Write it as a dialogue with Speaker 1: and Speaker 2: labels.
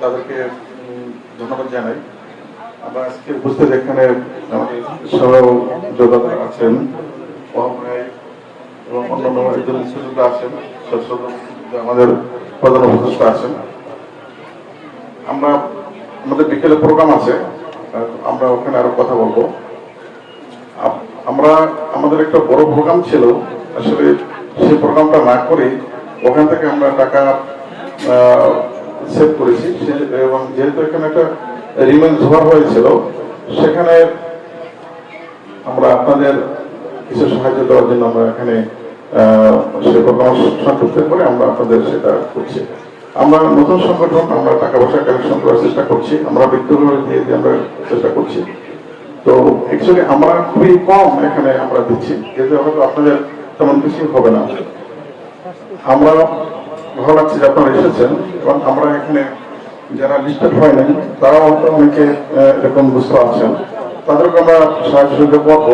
Speaker 1: তাদেরকে ধন্যবাদ জানাই। আমরা আজকে উপস্থিত এখানে আমাদের আছেন। বিকেলে প্রোগ্রাম আছে আমরা ওখানে আরও কথা বলব। আমরা, আমাদের একটা বড় প্রোগ্রাম ছিল, আসলে সেই প্রোগ্রামটা না করে ওখান থেকে আমরা টাকা সেভ করেছি। এবং যেহেতু এখানে একটা রিমেন ঝড় হয়েছিল, সেখানে আমরা আপনাদের কিছু সাহায্য দেওয়ার জন্য আমরা এখানে সে করে আমরা আপনাদের সেটা করছি। আমরা নতুন সংগঠন, আমরা টাকা পয়সা কালেকশন করার চেষ্টা করছি, আমরা ব্যক্তিগতভাবে দিয়ে দিয়ে আমরা চেষ্টা করছি। তো অ্যাকচুয়ালি আমরা খুবই কম এখানে আমরা দিচ্ছি, যেহেতু হয়তো আপনাদের তেমন কিছু হবে না। আমরা ভালো লাগছে যে আপনারা এসেছেন, এবং আমরা এখানে যারা লিস্টেড হয় নাই, তারাও অনেকে এরকম বুঝতে পারছেন। তাদেরকে আমরা সাহায্য করব।